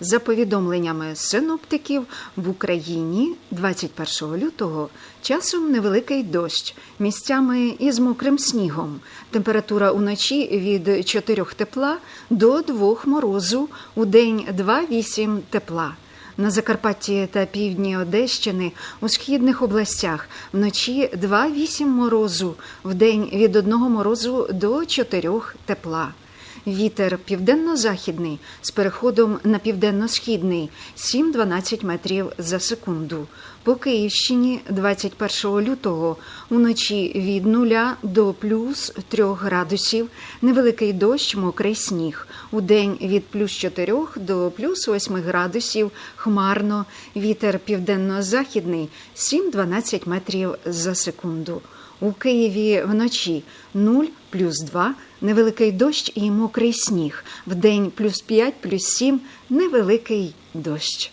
За повідомленнями синоптиків, в Україні 21 лютого часом невеликий дощ, місцями із мокрим снігом. Температура уночі від 4 тепла до 2 морозу, у день 2-8 тепла. На Закарпатті та півдні Одещини у східних областях вночі 2-8 морозу, вдень від 1 морозу до 4 тепла. Вітер південно-західний з переходом на південно-східний 7-12 метрів за секунду. По Київщині 21 лютого уночі від 0 до плюс 3 градусів, невеликий дощ, мокрий сніг. У день від плюс 4 до плюс 8 градусів, хмарно, вітер південно-західний 7-12 метрів за секунду. У Києві вночі 0 плюс 2, невеликий дощ і мокрий сніг. Вдень плюс 5, плюс 7, невеликий дощ.